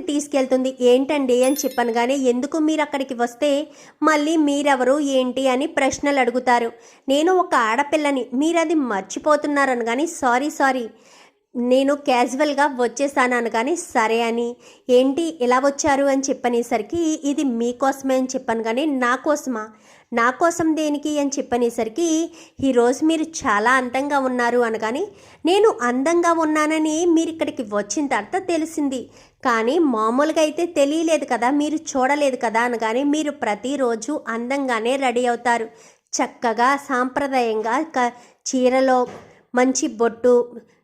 తీసుకెళ్తుంది. ఏంటండి అని చెప్పాను కానీ ఎందుకు మీరు అక్కడికి వస్తే? మళ్ళీ మీరెవరు? ఏంటి? అని ప్రశ్నలు అడుగుతారు. నేను ఒక ఆడపిల్లని. మీరు అది మర్చిపోతున్నారని కానీ సారీ సారీ. నేను క్యాజువల్గా వచ్చేసాను అనగానే సరే అని. ఏంటి ఇలా వచ్చారు అని చెప్పనేసరికి ఇది మీకోసమే అని చెప్పాను కానీ నా కోసమా? నా కోసం దేనికి అని చెప్పనేసరికి ఈరోజు మీరు చాలా అందంగా ఉన్నారు అనగాని నేను అందంగా ఉన్నానని మీరు ఇక్కడికి వచ్చిన తర్వాత తెలిసింది. కానీ మామూలుగా అయితే తెలియలేదు కదా మీరు చూడలేదు కదా అనగానే మీరు ప్రతిరోజు అందంగానే రెడీ అవుతారు. చక్కగా సాంప్రదాయంగా క చీరలో మంచి బొట్టు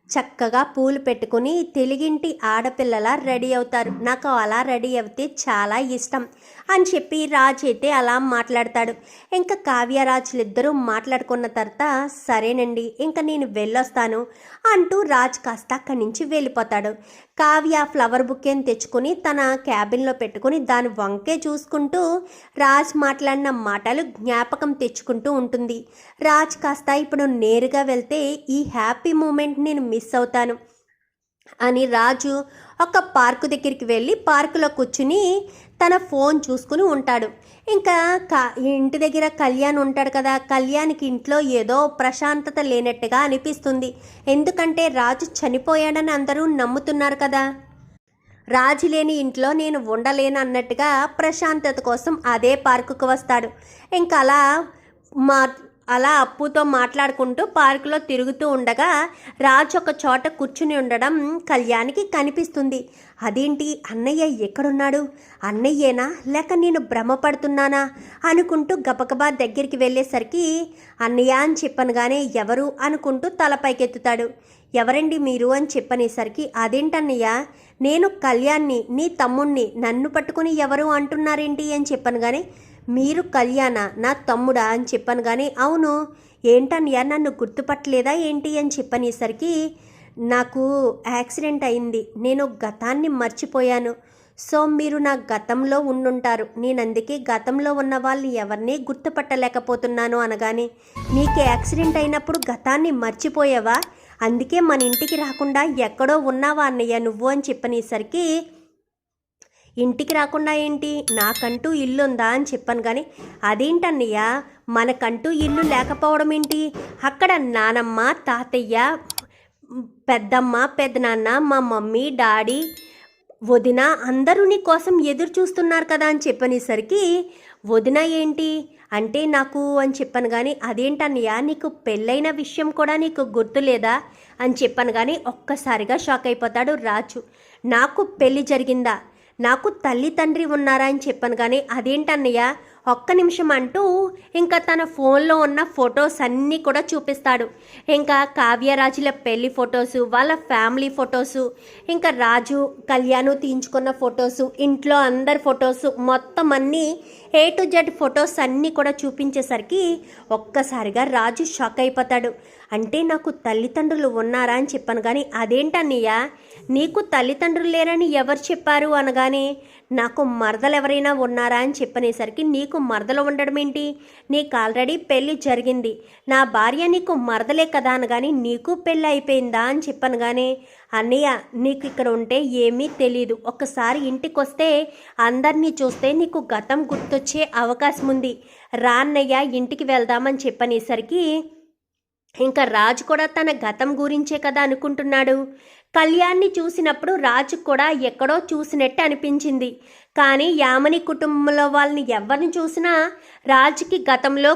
చక్కగా పూలు పెట్టుకుని తెలుగింటి ఆడపిల్లలా రెడీ అవుతారు. నాకు అలా రెడీ అవుతే చాలా ఇష్టం అని చెప్పి రాజు అయితే అలా మాట్లాడతాడు. ఇంకా కావ్యరాజులు ఇద్దరూ మాట్లాడుకున్న తర్వాత సరేనండి ఇంకా నేను వెళ్ళొస్తాను అంటూ రాజ్ కాస్త అక్కడి నుంచి వెళ్ళిపోతాడు. కావ్య ఫ్లవర్ బుకేని తెచ్చుకొని తన క్యాబిన్లో పెట్టుకుని దాని వంకే చూసుకుంటూ రాజ్ మాట్లాడిన మాటలు జ్ఞాపకం తెచ్చుకుంటూ ఉంటుంది. రాజ్ కాస్త ఇప్పుడు నేరుగా వెళ్తే ఈ హ్యాపీ మూమెంట్ నేను మిస్ అవుతాను. అని రాజు ఒక పార్కు దగ్గరికి వెళ్ళి పార్కులో కూర్చుని తన ఫోన్ చూసుకుని ఉంటాడు. ఇంకా క ఇంటి దగ్గర కళ్యాణ్ ఉంటాడు కదా కళ్యాణ్కి ఇంట్లో ఏదో ప్రశాంతత లేనట్టుగా అనిపిస్తుంది. ఎందుకంటే రాజు చనిపోయాడని అందరూ నమ్ముతున్నారు కదా. రాజు లేని ఇంట్లో నేను ఉండలేను అన్నట్టుగా ప్రశాంతత కోసం అదే పార్కుకు వస్తాడు. ఇంకా అలా మా అలా అప్పుతో మాట్లాడుకుంటూ పార్కులో తిరుగుతూ ఉండగా రాజు ఒక చోట కూర్చుని ఉండడం కళ్యాణికి కనిపిస్తుంది. అదేంటి? అన్నయ్య ఎక్కడున్నాడు? అన్నయ్యేనా? లేక నేను భ్రమపడుతున్నానా? అనుకుంటూ గబగబా దగ్గరికి వెళ్ళేసరికి అన్నయ్య అని చెప్పనుగానే ఎవరు? అనుకుంటూ తలపైకెత్తుతాడు ఎవరండి మీరు? అని చెప్పనేసరికి అదేంటన్నయ్య? నేను కళ్యాణ్ని నీ తమ్ముణ్ణి నన్ను పట్టుకుని ఎవరు అంటున్నారేంటి? అని చెప్పను కానీ మీరు కళ్యాణ నా తమ్ముడా అని చెప్పాను కానీ అవును. ఏంటన్నయ్య నన్ను గుర్తుపట్టలేదా ఏంటి అని చెప్పనేసరికి నాకు యాక్సిడెంట్ అయింది. నేను గతాన్ని మర్చిపోయాను. సో మీరు నా గతంలో ఉండుంటారు. నేను అందుకే గతంలో ఉన్న వాళ్ళని ఎవరిని గుర్తుపట్టలేకపోతున్నాను అనగానే నీకు యాక్సిడెంట్ అయినప్పుడు గతాన్ని మర్చిపోయావా? అందుకే మన ఇంటికి రాకుండా ఎక్కడో ఉన్నావా అన్నయ్య నువ్వు అని చెప్పనేసరికి ఇంటికి రాకుండా ఏంటి? నాకంటూ ఇల్లు ఉందా అని చెప్పాను కానీ అదేంటన్నయ్య? మనకంటూ ఇల్లు లేకపోవడం ఏంటి? అక్కడ నానమ్మ తాతయ్య పెద్దమ్మ పెద్దనాన్న మా మమ్మీ డాడీ వదిన అందరూ నీ కోసం ఎదురు చూస్తున్నారు కదా అని చెప్పనేసరికి వదిన ఏంటి? అంటే నాకు అని చెప్పాను కానీ అదేంటన్నయ్య? నీకు పెళ్ళైన విషయం కూడా నీకు గుర్తులేదా? అని చెప్పాను కానీ ఒక్కసారిగా షాక్ అయిపోతాడు రాజు. నాకు పెళ్ళి జరిగిందా? నాకు తల్లి తండ్రి ఉన్నారా అని చెప్పాను కానీ అదేంటన్నయ్య? ఒక్క నిమిషం అంటూ ఇంకా తన ఫోన్లో ఉన్న ఫొటోస్ అన్నీ కూడా చూపిస్తాడు. ఇంకా కావ్యరాజుల పెళ్ళి ఫొటోసు వాళ్ళ ఫ్యామిలీ ఫొటోసు ఇంకా రాజు కళ్యాణు తీయించుకున్న ఫొటోసు ఇంట్లో అందరి ఫొటోసు మొత్తం అన్నీ ఏ టు జెడ్ ఫొటోస్ అన్నీ కూడా చూపించేసరికి ఒక్కసారిగా రాజు షాక్ అయిపోతాడు. అంటే నాకు తల్లిదండ్రులు ఉన్నారా అని చెప్పాను కానీ అదేంటన్నయ్య? నీకు తల్లిదండ్రులు లేరని ఎవరు చెప్పారు అనగానే నాకు మరదలు ఎవరైనా ఉన్నారా అని చెప్పనేసరికి నీకు మరదలు ఉండడం ఏంటి? నీకు ఆల్రెడీ పెళ్ళి జరిగింది. నా భార్య నీకు మరదలే కదా అనగాని నీకు పెళ్ళి అయిపోయిందా అని చెప్పనగానే అన్నయ్య నీకు ఇక్కడ ఉంటే ఏమీ తెలీదు. ఒక్కసారి ఇంటికి వస్తే అందరినీ చూస్తే నీకు గతం గుర్తొచ్చే అవకాశం ఉంది. రా అన్నయ్య ఇంటికి వెళ్దామని చెప్పనేసరికి ఇంకా రాజు కూడా తన గతం గురించే కదా అనుకుంటున్నాడు. కళ్యాణ్ని చూసినప్పుడు రాజు కూడా ఎక్కడో చూసినట్టు అనిపించింది. కానీ యామని కుటుంబంలో వాళ్ళని ఎవరిని చూసినా రాజుకి గతంలో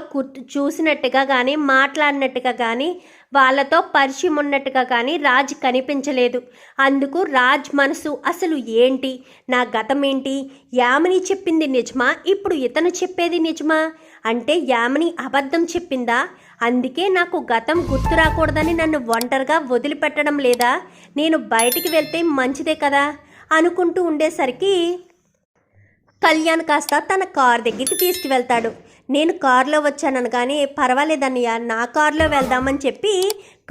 చూసినట్టుగా కానీ మాట్లాడినట్టుగా కానీ వాళ్ళతో పరిచయం ఉన్నట్టుగా కానీ రాజ్ కనిపించలేదు. అందుకు రాజ్ మనసు అసలు ఏంటి? నా గతం ఏంటి యామిని చెప్పింది నిజమా? ఇప్పుడు ఇతను చెప్పేది నిజమా? అంటే యామిని అబద్ధం చెప్పిందా? అందుకే నాకు గతం గుర్తు రాకూడదని నన్ను ఒంటరిగా వదిలిపెట్టడం లేదా నేను బయటికి వెళ్తే మంచిదే కదా అనుకుంటూ ఉండేసరికి కళ్యాణ్ కాస్త తన కార్ దగ్గరికి తీసుకువెళ్తాడు. నేను కారులో వచ్చాను కానీ పర్వాలేదన్నయ్య నా కారులో వెళ్దామని చెప్పి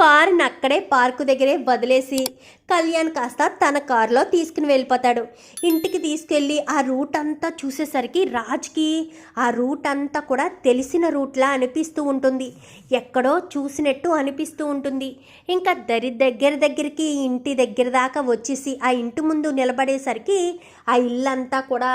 కారుని అక్కడే పార్కు దగ్గరే వదిలేసి కళ్యాణ్ కాస్త తన కారులో తీసుకుని వెళ్ళిపోతాడు. ఇంటికి తీసుకెళ్ళి ఆ రూట్ అంతా చూసేసరికి రాజ్కి ఆ రూట్ అంతా కూడా తెలిసిన రూట్లా అనిపిస్తూ ఉంటుంది. ఎక్కడో చూసినట్టు అనిపిస్తూ ఉంటుంది. ఇంకా దరి దగ్గర దగ్గరికి ఇంటి దగ్గర దాకా వచ్చేసి ఆ ఇంటి ముందు నిలబడేసరికి ఆ ఇల్లంతా కూడా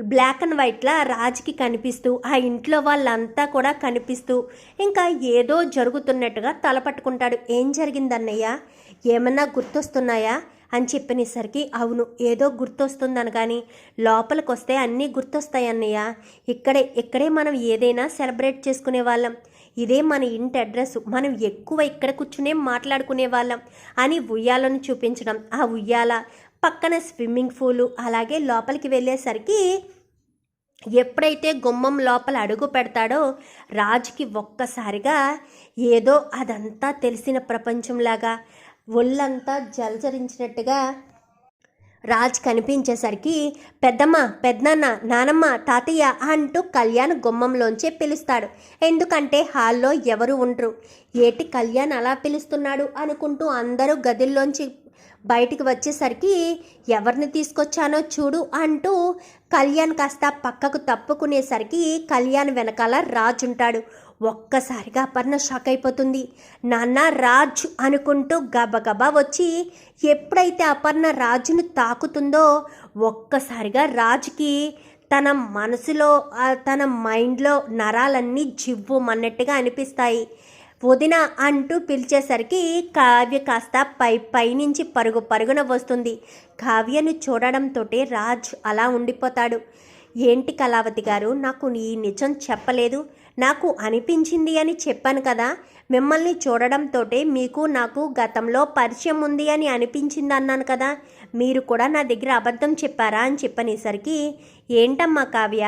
బ్లాక్ అండ్ వైట్లా రాజుకి కనిపిస్తూ ఆ ఇంట్లో వాళ్ళంతా కూడా కనిపిస్తూ ఇంకా ఏదో జరుగుతున్నట్టుగా తల పట్టుకుంటాడు. ఏం జరిగిందన్నయ్య? ఏమన్నా గుర్తొస్తున్నాయా? అని చెప్పినసరికి అవును ఏదో గుర్తొస్తుందని కానీ లోపలికి వస్తే అన్నీ గుర్తొస్తాయి అన్నయ్య ఇక్కడే ఇక్కడే మనం ఏదైనా సెలబ్రేట్ చేసుకునే వాళ్ళం. ఇదే మన ఇంటి అడ్రస్ మనం ఎక్కువ ఇక్కడ కూర్చునే మాట్లాడుకునే వాళ్ళం అని ఉయ్యాలను చూపించడం. ఆ ఉయ్యాల పక్కన స్విమ్మింగ్ పూలు అలాగే లోపలికి వెళ్ళేసరికి ఎప్పుడైతే గుమ్మం లోపల అడుగు పెడతాడో రాజుకి ఒక్కసారిగా ఏదో అదంతా తెలిసిన ప్రపంచంలాగా ఒళ్ళంతా జలచరించినట్టుగా రాజ్ కనిపించేసరికి పెద్దమ్మ పెద్దనాన్న నానమ్మ తాతయ్య అంటూ కళ్యాణ్ గుమ్మంలోంచే పిలుస్తాడు. ఎందుకంటే హాల్లో ఎవరు ఉండరు. ఏటి కళ్యాణ్ అలా పిలుస్తున్నాడు అనుకుంటూ అందరూ గదిల్లోంచి బయటికి వచ్చేసరికి ఎవరిని తీసుకొచ్చానో చూడు అంటూ కళ్యాణ్ కాస్త పక్కకు తప్పుకునేసరికి కళ్యాణ్ వెనకాల రాజ్ ఉంటాడు ఒక్కసారిగా అపర్ణ షాక్ అయిపోతుంది. నాన్న రాజ్ అనుకుంటూ గబగబా వచ్చి ఎప్పుడైతే అపర్ణ రాజును తాకుతుందో ఒక్కసారిగా రాజుకి తన మనసులో తన మైండ్లో నరాలన్నీ జివ్వుమన్నట్టుగా అనిపిస్తాయి. వదిన అంటూ పిలిచేసరికి కావ్య కాస్త పై పైనుంచి పరుగు పరుగున వస్తుంది. కావ్యను చూడడంతో రాజ్ అలా ఉండిపోతాడు. ఏంటి కళావతి గారు నాకు ఈ నిజం చెప్పలేదు. నాకు అనిపించింది అని చెప్పాను కదా. మిమ్మల్ని చూడడంతో మీకు నాకు గతంలో పరిచయం ఉంది అని అనిపించింది అన్నాను కదా. మీరు కూడా నా దగ్గర అబద్ధం చెప్పారా అని చెప్పనేసరికి ఏంటమ్మా కావ్య?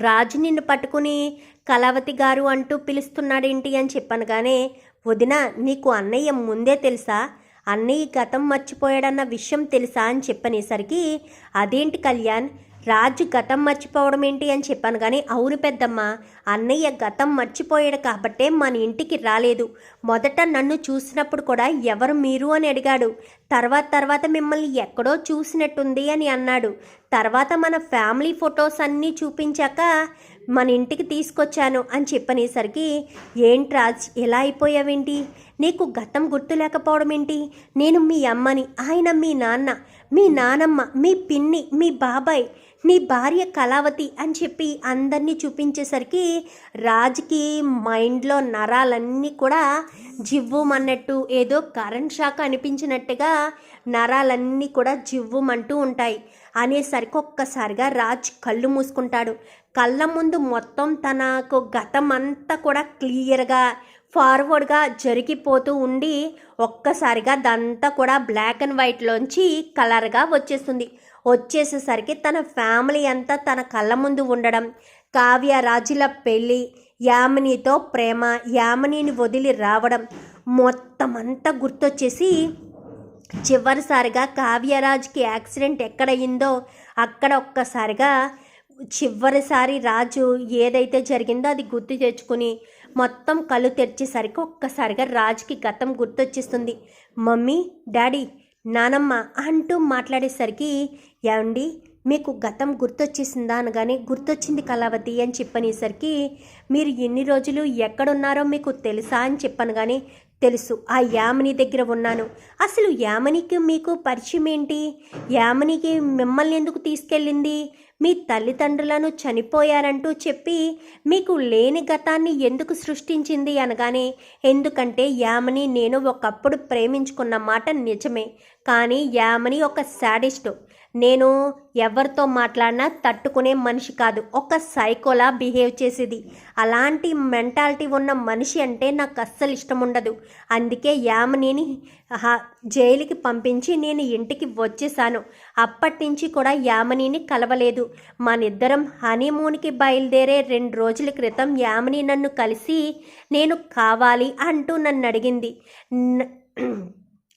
రాజు నిన్ను పట్టుకుని కళావతి గారు అంటూ పిలుస్తున్నాడేంటి అని చెప్పాను కానీ వదిన నీకు అన్నయ్య ముందే తెలుసా? అన్నయ్య గతం మర్చిపోయాడన్న విషయం తెలుసా అని చెప్పనేసరికి అదేంటి కళ్యాణ్? రాజు గతం మర్చిపోవడం ఏంటి అని చెప్పాను కానీ అవును పెద్దమ్మ అన్నయ్య గతం మర్చిపోయాడు కాబట్టే మన ఇంటికి రాలేదు. మొదట నన్ను చూసినప్పుడు కూడా ఎవరు మీరు అని అడిగాడు. తర్వాత తర్వాత మిమ్మల్ని ఎక్కడో చూసినట్టుంది అని అన్నాడు. తర్వాత మన ఫ్యామిలీ ఫొటోస్ అన్నీ చూపించాక మన ఇంటికి తీసుకొచ్చాను అని చెప్పనేసరికి ఏంటి రాజ్ ఎలా అయిపోయావేంటి? నీకు గతం గుర్తు లేకపోవడం ఏంటి? నేను మీ అమ్మని ఆయన మీ నాన్న మీ నానమ్మ మీ పిన్ని మీ బాబాయ్ నీ భార్య కళావతి అని చెప్పి అందరినీ చూపించేసరికి రాజ్కి మైండ్లో నరాలన్నీ కూడా జివ్వుమన్నట్టు ఏదో కరెంట్ షాక్ అనిపించినట్టుగా నరాలన్నీ కూడా జివ్వుమంటూ ఉంటాయి. అనేసరికి ఒక్కసారిగా రాజ్ కళ్ళు మూసుకుంటాడు. కళ్ళ ముందు మొత్తం తనకు గతం అంతా కూడా క్లియర్గా ఫార్వర్డ్గా జరిగిపోతూ ఉండి ఒక్కసారిగా అదంతా కూడా బ్లాక్ అండ్ వైట్లోంచి కలర్గా వచ్చేస్తుంది. వచ్చేసేసరికి తన ఫ్యామిలీ అంతా తన కళ్ళ ముందు ఉండడం. కావ్య రాజుల పెళ్ళి యామినితో ప్రేమ యామినిని వదిలి రావడం మొత్తం అంతా గుర్తొచ్చేసి చివరిసారిగా కావ్యరాజ్కి యాక్సిడెంట్ ఎక్కడయిందో అక్కడ ఒక్కసారిగా చివరిసారి రాజు ఏదైతే జరిగిందో అది గుర్తు తెచ్చుకుని మొత్తం కళ్ళు తెరిచేసరికి ఒక్కసారిగా రాజుకి గతం గుర్తొచ్చేస్తుంది. మమ్మీ డాడీ నానమ్మ అంటూ మాట్లాడేసరికి ఏమండి మీకు గతం గుర్తొచ్చేసిందా అనగానే గుర్తొచ్చింది కళావతి అని చెప్పనేసరికి మీరు ఎన్ని రోజులు ఎక్కడున్నారో మీకు తెలుసా అని చెప్పాను కానీ తెలుసు ఆ యామని దగ్గర ఉన్నాను. అసలు యామనికి మీకు పరిచయం ఏంటి యామనికి మిమ్మల్ని ఎందుకు తీసుకెళ్ళింది? మీ తల్లిదండ్రులను చనిపోయారంటూ చెప్పి మీకు లేని గతాన్ని ఎందుకు సృష్టించింది అనగానే ఎందుకంటే యామని నేను ఒకప్పుడు ప్రేమించుకున్న మాట నిజమే. కానీ యామని ఒక శాడిస్టు. నేను ఎవరితో మాట్లాడినా తట్టుకునే మనిషి కాదు. ఒక సైకోలా బిహేవ్ చేసేది. అలాంటి మెంటాలిటీ ఉన్న మనిషి అంటే నాకు అస్సలు ఇష్టం ఉండదు. అందుకే యామినిని హా- జైలుకి పంపించి నేను ఇంటికి వచ్చేసాను. అప్పటి నుంచి కూడా యామినిని కలవలేదు. మనిద్దరం హనీమూన్కి బయలుదేరే రెండు రోజుల క్రితం యామిని నన్ను కలిసి నేను కావాలి అంటూ నన్ను అడిగింది.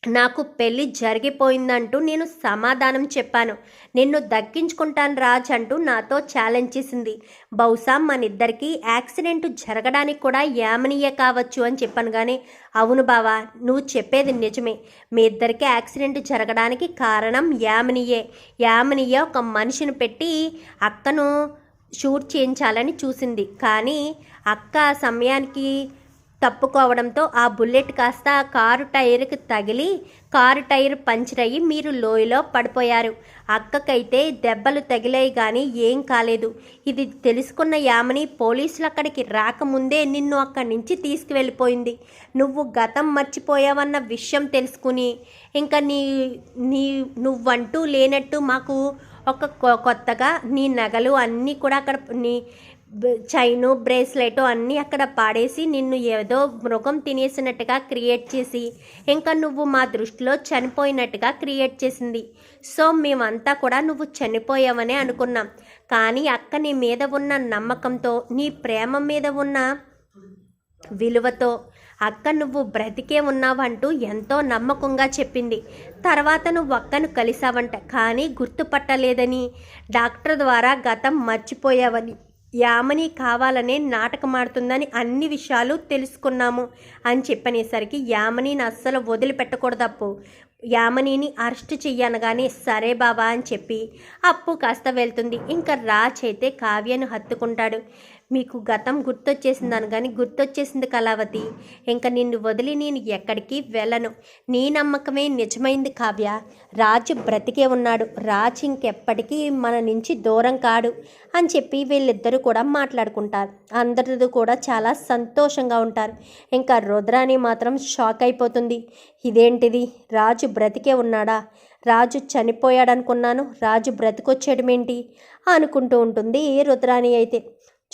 నాకు పెళ్ళి జరిగిపోయిందంటూ నేను సమాధానం చెప్పాను. నిన్ను దక్కించుకుంటాను రాజ్ అంటూ నాతో ఛాలెంజ్ చేసింది. బహుశా మనిద్దరికీ యాక్సిడెంట్ జరగడానికి కూడా యామనీయ కావచ్చు అని చెప్పాను కానీ అవును బావా నువ్వు చెప్పేది నిజమే. మీ ఇద్దరికి యాక్సిడెంట్ జరగడానికి కారణం యామినియే. యామినియే ఒక మనిషిని పెట్టి అక్కను షూట్ చేయించాలని చూసింది. కానీ అక్క సమయానికి తప్పుకోవడంతో ఆ బుల్లెట్ కాస్త కారు టైర్కి తగిలి కారు టైర్ పంచర్ అయ్యి మీరు లోయలో పడిపోయారు. అక్కకైతే దెబ్బలు తగిలాయి కానీ ఏం కాలేదు. ఇది తెలుసుకున్న యామని పోలీసులు అక్కడికి రాకముందే నిన్ను అక్కడి నుంచి తీసుకువెళ్ళిపోయింది. నువ్వు గతం మర్చిపోయావన్న విషయం తెలుసుకుని ఇంకా నీ నీ నువ్వంటూ లేనట్టు మాకు ఒక కొ- కొత్తగా నీ నగలు అన్నీ కూడా అక్కడ నీ బ- చైను బ్రేస్లెట్ అన్నీ అక్కడ పాడేసి నిన్ను ఏదో మృగం తినేసినట్టుగా క్రియేట్ చేసి ఇంకా నువ్వు మా దృష్టిలో చనిపోయినట్టుగా క్రియేట్ చేసింది. సో మేమంతా కూడా నువ్వు చనిపోయావనే అనుకున్నాం. కానీ అక్క నీ మీద ఉన్న నమ్మకంతో నీ ప్రేమ మీద ఉన్న విలువతో అక్క నువ్వు బ్రతికే ఉన్నావంటూ ఎంతో నమ్మకంగా చెప్పింది. తర్వాత నువ్వు అక్కను కలిసావంట కానీ గుర్తుపట్టలేదని. డాక్టర్ ద్వారా గతం మర్చిపోయావని. యామని కావాలనే నాటకమాడుతుందని అన్ని విషయాలు తెలుసుకున్నాము అని చెప్పనేసరికి యామనిని అస్సలు వదిలిపెట్టకూడదప్పు. యామనిని అరెస్ట్ చెయ్యనగానే సరే బాబా అని చెప్పి అప్పు కాస్త వెళ్తుంది. ఇంకా రాజ్ అయితే కావ్యను హత్తుకుంటాడు. మీకు గతం గుర్తొచ్చేసిందని కానీ గుర్తొచ్చేసింది కళావతి. ఇంకా నిన్ను వదిలి నేను ఎక్కడికి వెళ్ళను. నీ నమ్మకమే నిజమైంది కావ్య. రాజు బ్రతికే ఉన్నాడు. రాజు ఇంకెప్పటికీ మన నుంచి దూరం కాడు అని చెప్పి వీళ్ళిద్దరూ కూడా మాట్లాడుకుంటారు. అందరిది కూడా చాలా సంతోషంగా ఉంటారు. ఇంకా రుద్రాని మాత్రం షాక్ అయిపోతుంది. ఇదేంటిది? రాజు బ్రతికే ఉన్నాడా? రాజు చనిపోయాడనుకున్నాను. రాజు బ్రతికొచ్చేయడమేంటి? అనుకుంటూ ఉంటుంది రుద్రాణి అయితే.